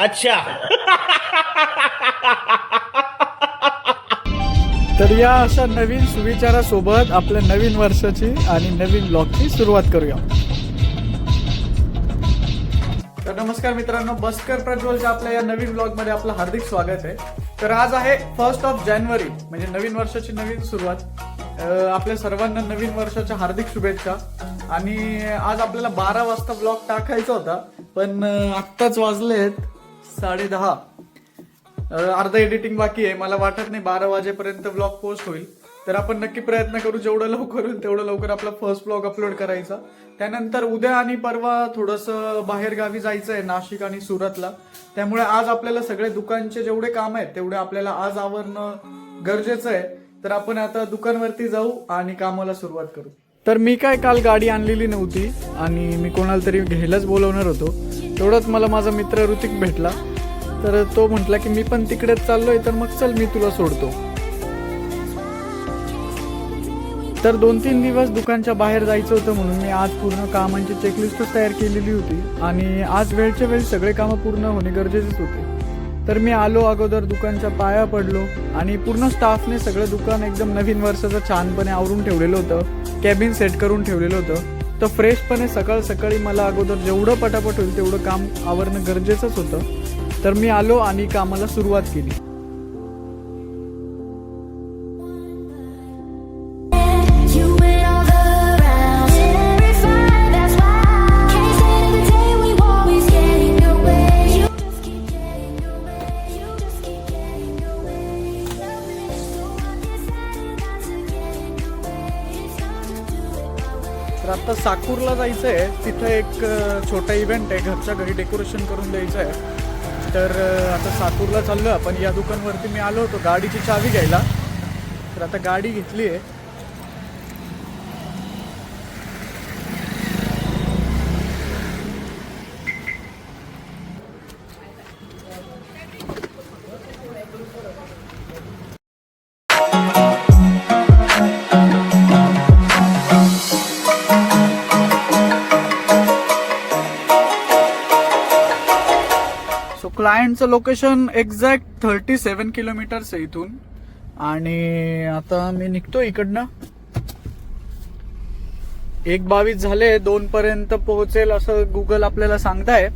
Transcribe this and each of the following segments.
अच्छा. तर या अशा नवीन सुविचारासोबत आपल्या नवीन वर्षाची आणि नवीन ब्लॉगची सुरुवात करूया. तर नमस्कार मित्रांनो बस्कर प्रज्वलच्या आपल्या या नवीन ब्लॉगमध्ये आपलं हार्दिक स्वागत आहे. तर आज आहे फर्स्ट ऑफ जानेवारी म्हणजे नवीन वर्षाची नवीन सुरुवात. आपल्या सर्वांना नवीन वर्षाच्या हार्दिक शुभेच्छा. आणि आज आपल्याला बारा वाजता ब्लॉग टाकायचा होता पण आत्ताच वाजलेत. साडे दहा. अर्ध एडिटिंग बाकी आहे. मला वाटत नाही बारा वाजेपर्यंत ब्लॉग पोस्ट होईल. तर आपण नक्की प्रयत्न करू जेवढं लवकर होईल तेवढं लवकर आपला फर्स्ट ब्लॉग अपलोड करायचा. त्यानंतर उद्या आणि परवा थोडंसं बाहेरगावी जायचं आहे नाशिक आणि सुरतला. त्यामुळे आज आपल्याला सगळे दुकानचे जेवढे काम आहेत तेवढे आपल्याला आज आवरणं गरजेचं आहे. तर आपण आता दुकानवरती जाऊ आणि कामाला सुरुवात करू. तर मी काय काल गाडी आणलेली नव्हती आणि मी कोणाला तरी घ्यायलाच बोलवणार होतो. तेवढंच मला माझा मित्र ऋतिक भेटला. तर तो म्हटला की मी पण तिकडेच चाललोय तर मग चल मी तुला सोडतो. तर दोन तीन दिवस दुकानच्या बाहेर जायचं होतं म्हणून मी आज पूर्ण कामांची चेकलिस्टच तयार केलेली होती. आणि आज वेळच्या वेळी सगळे कामं पूर्ण होणे गरजेचेच होते. तर मी आलो अगोदर दुकानच्या पाया पडलो आणि पूर्ण स्टाफने सगळं दुकान एकदम नवीन वर्षाचं छानपणे आवरून ठेवलेलं होतं. कॅबिन सेट करून ठेवलेलं होतं. तर फ्रेशपणे सकाळ सकाळी मला अगोदर जेवढं पटापट होईल तेवढं काम आवरणं गरजेचंच होतं. तर मी आलो आणि कामाला सुरुवात केली. साकूरला जायचं आहे तिथं एक छोटा इव्हेंट आहे. घरच्या घरी डेकोरेशन करून द्यायचं आहे तर आता साकूरला चाललो आपण. या दुकानवरती मी आलो होतो. गाडीची चावी घ्यायला. तर आता गाडी घेतली आहे क्लायंटचं location exact thirty seven kilometres आहे इथून. आणि आता मी निघतो इकडनं. एक बावीस झाले दोन पर्यंत पोहोचेल असं गुगल आपल्याला सांगताय.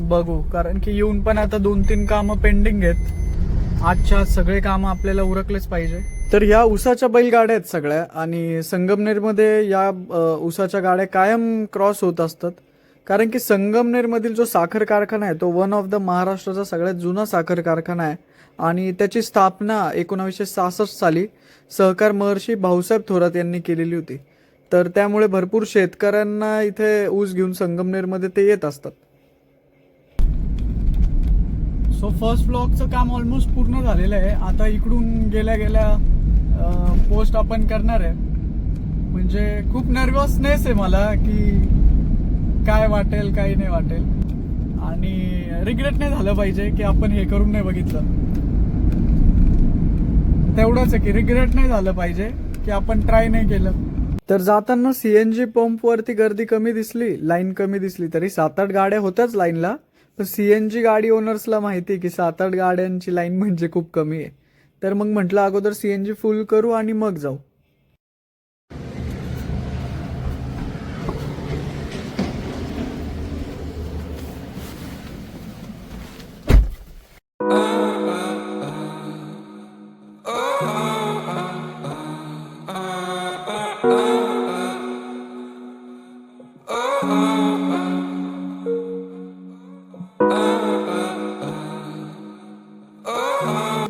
बघू कारण की येऊन पण आता दोन तीन कामं पेंडिंग आहेत. आजच्या आज सगळे कामं आपल्याला उरकलेच पाहिजे. तर या उसाच्या बैलगाड्या आहेत सगळ्या आणि संगमनेरमध्ये या उसाच्या गाड्या कायम क्रॉस होत असतात. कारण की संगमनेरमधील जो साखर कारखाना आहे तो वन ऑफ द महाराष्ट्राचा सगळ्यात जुना साखर कारखाना आहे. आणि त्याची स्थापना एकोणावीसशे सहासष्ट साली सहकार महर्षी भाऊसाहेब थोरात यांनी केलेली होती. तर त्यामुळे भरपूर शेतकऱ्यांना इथे ऊस घेऊन संगमनेरमध्ये ते येत असतात. सो फर्स्ट ब्लॉकचं काम ऑलमोस्ट पूर्ण झालेलं आहे. आता इकडून गेल्या गेल्या पोस्ट आपण करणार आहे. म्हणजे खूप नर्वसनेस आहे मला की काय वाटेल काय नाही वाटेल. आणि रिग्रेट नाही झालं पाहिजे की आपण हे करून नाही बघितलं. तेवढंच आहे की रिग्रेट नाही झालं पाहिजे की आपण ट्राय नाही केलं. तर जाताना सीएनजी पंप वरती गर्दी कमी दिसली लाईन कमी दिसली तरी सात आठ गाड्या होत्याच लाईनला पण सीएनजी गाडी ओनर्सला माहिती आहे की सात आठ गाड्यांची लाईन म्हणजे खूप कमी आहे. तर मग म्हटलं अगोदर सीएनजी फुल करू आणि मग जाऊ.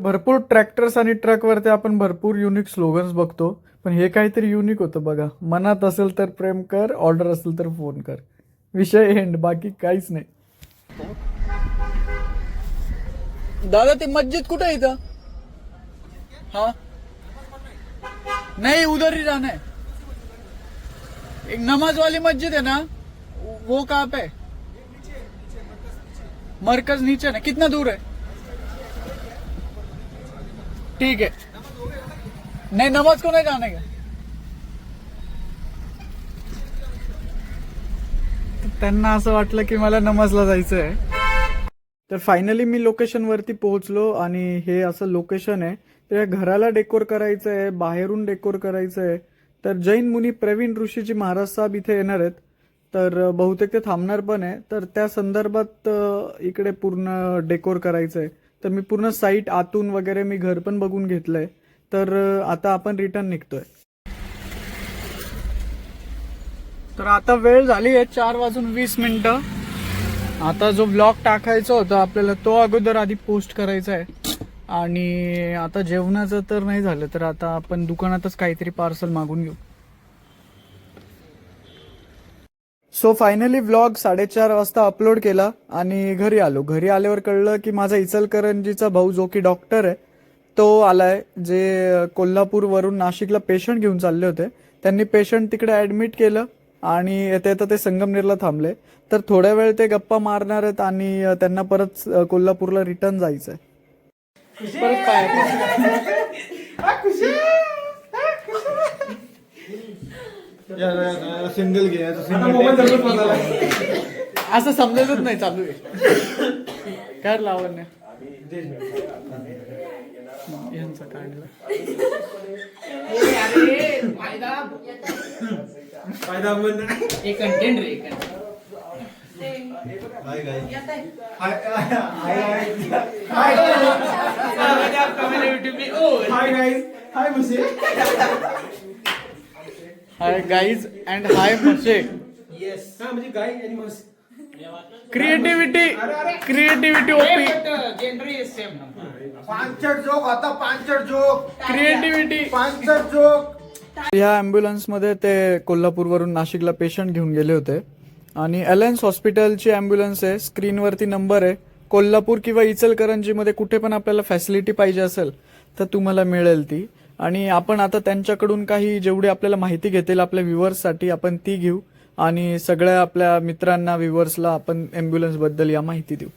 भरपूर ट्रॅक्टर्स आणि ट्रकवरती आपण भरपूर युनिक स्लोगन्स बघतो पण हे काहीतरी युनिक होतं बघा. मनात असेल तर प्रेम कर ऑर्डर असेल तर फोन कर. विषय एंड बाकी काहीच नाही. दादा ती मस्जिद कुठे आहे इथं? हा? नहीं उधर ही जाना है एक नमाज वाली मस्जिद है ना वो कहाँ पे मरकज नीचे ना कितना दूर है ठीक है नहीं नमाज को नहीं जाने का? त्यांना असं वाटलं की मला नमाजला जायचं आहे तर फायनली मी लोकेशनवरती पोहोचलो आणि हे असं लोकेशन आहे त्या घराला डेकोर करायचं आहे बाहेरून डेकोर करायचं आहे तर जैन मुनी प्रवीण ऋषीजी महाराज साहेब इथे येणार आहेत. तर बहुतेक ते थांबणार पण आहे. तर त्या संदर्भात इकडे पूर्ण डेकोर करायचं आहे तर मी पूर्ण साईट आतून वगैरे मी घर पण बघून घेतलंय. तर आता आपण रिटर्न निघतोय. तर आता वेळ झाली आहे चार वाजून वीस मिनिटं. आता जो ब्लॉग टाकायचा होता आपल्याला तो अगोदर आधी पोस्ट करायचा आहे. आणि आता जेवणाचं तर नाही झालं तर आता आपण दुकानातच काहीतरी पार्सल मागून घेऊ. सो फायनली व्लॉग साडेचार वाजता अपलोड केला आणि घरी आलो. घरी आल्यावर कळलं की माझा इचलकरंजीचा भाऊ जो की डॉक्टर आहे तो आलाय जे कोल्हापूरवरून नाशिकला पेशंट घेऊन चालले होते. त्यांनी पेशंट तिकडे ॲडमिट केलं आणि येता येता ते संगमनेरला थांबले. तर थोड्या वेळ ते गप्पा मारणार आहेत आणि त्यांना परत कोल्हापूरला रिटर्न जायचं आहे परत पाय सिंगल घे सिंगल असं समजतच नाही चालू आहे काय लावण्य यांचं काढलं कंटेंट रे हाय हाय गाईज हाय मुसे हाय गाईज अँड हाय म्हशे येस हा म्हणजे गाय आणि म्हस creativity creativity OP gender is same पांचट joke होता पांचट जोक क्रिएटिव्हिटी पांचट जोक ह्या ॲम्ब्युलन्समध्ये ते कोल्हापूरवरून नाशिकला पेशंट घेऊन गेले होते. आणि अलायन्स हॉस्पिटलची ॲम्ब्युलन्स आहे. स्क्रीनवरती नंबर आहे. कोल्हापूर किंवा इचलकरंजीमध्ये कुठे पण आपल्याला फॅसिलिटी पाहिजे असेल तर तुम्हाला मिळेल ती. आणि आपण आता त्यांच्याकडून काही जेवढी आपल्याला माहिती घेतील आपल्या व्ह्युअर्ससाठी आपण ती घेऊ. आणि सगळ्या आपल्या मित्रांना व्ह्युअर्सला आपण ॲम्ब्युलन्सबद्दल या माहिती देऊ.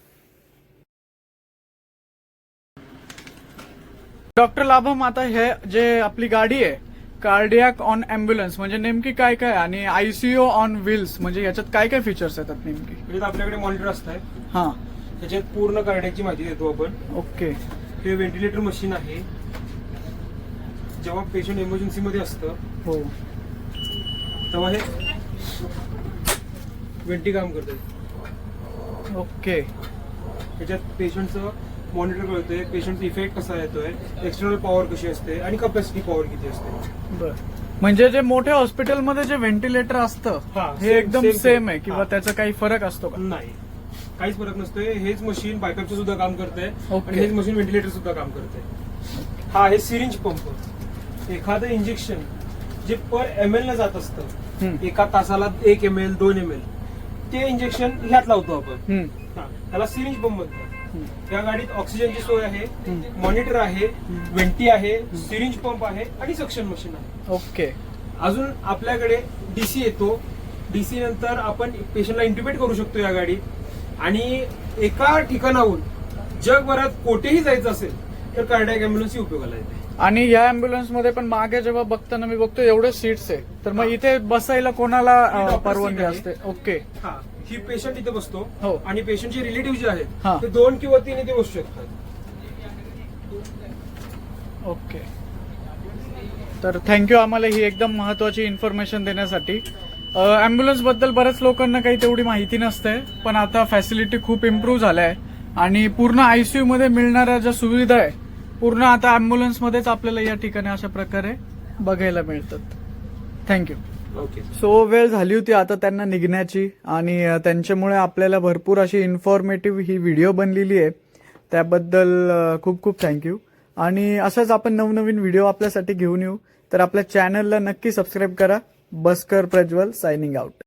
डॉक्टर लाभम आता हे जे आपली गाडी आहे कार्डियाक ऑन अँब्युलन्स म्हणजे नेमकी काय काय? आणि आयसीओ ऑन व्हील्स म्हणजे याच्यात काय काय फीचर्स येतात नेमकी? म्हणजे आपल्याकडे मॉनिटर असतात हा. त्याच्यात पूर्ण कार्डियाची माहिती देतो आपण. ओके. हे व्हेंटिलेटर मशीन आहे. जेव्हा पेशंट इमर्जन्सी मध्ये असतं हो. तेव्हा हे वेंटी काम करतं. ओके. त्याच्यात पेशंटचं मॉनिटर कळतंय पेशंटचा इफेक्ट कसा येतोय एक्सटर्नल पॉवर कशी असते आणि कपॅसिटी पॉवर किती असते. बर. म्हणजे जे मोठ्या हॉस्पिटलमध्ये जे व्हेंटिलेटर असतं हा, हे एकदम सेम आहे किंवा. त्याचा काही फरक असतो का? नाही. काहीच फरक नसतोय. हेच मशीन बायपॅपचं सुद्धा काम Okay. आणि हेच मशीन व्हेंटिलेटर सुद्धा काम करतंय. हा आहे सिरिंज पंप एखादं इंजेक्शन जे पर एम एल ला जात असतं. एका तासाला एक एम एल दोन एम एल ते इंजेक्शन ह्यात लावतो आपण. हा, त्याला सिरिंज पंप म्हणतात. या गाडीत ऑक्सिजनची सोय आहे. मॉनिटर आहे वेंटी आहे सिरिंज पंप आहे आणि सक्शन मशीन आहे. ओके अजून आपल्याकडे डीसी येतो. डीसी नंतर आपण पेशंटला इंटिमेट करू शकतो या गाडीत. आणि एका ठिकाणाहून जगभरात कुठेही जायचं असेल तर कार्डियाक अँब्युलन्स ही उपयोगाला येते. आणि या अँब्युलन्समध्ये पण मागे जेव्हा बघताना मी बघतो एवढे सीट्स आहे तर मग इथे बसायला कोणाला परवानगी. असते? ओके हा. ही पेशंट इथे बसतो. हो. आणि पेशंटचे रिलेटिव्ह जे हा. आहेत ते दोन किंवा तीन इथे बसू शकतात. ओके तर थँक्यू आम्हाला ही एकदम महत्वाची इन्फॉर्मेशन देण्यासाठी. ॲम्ब्युलन्सबद्दल बऱ्याच लोकांना काही तेवढी माहिती नसते पण आता फॅसिलिटी खूप इम्प्रूव्ह झाल्या. आहे आणि पूर्ण आयसीयू मध्ये मिळणाऱ्या ज्या सुविधा आहे पूर्ण आता ॲम्ब्युलन्स मध्येच आपल्याला या ठिकाणी अशा प्रकारे बघायला मिळतात. थँक्यू ओके सो वेळ झाली होती आता त्यांना निघण्याची आणि त्यांच्यामुळे आपल्याला भरपूर अशी इन्फॉर्मेटिव्ह ही व्हिडिओ बनलेली आहे. त्याबद्दल खूप खूप थँक्यू आणि अशाच आपण नवनवीन व्हिडिओ आपल्यासाठी घेऊन येऊ. तर आपल्या चॅनलला नक्की सबस्क्राईब करा. Busker Prajwal signing out.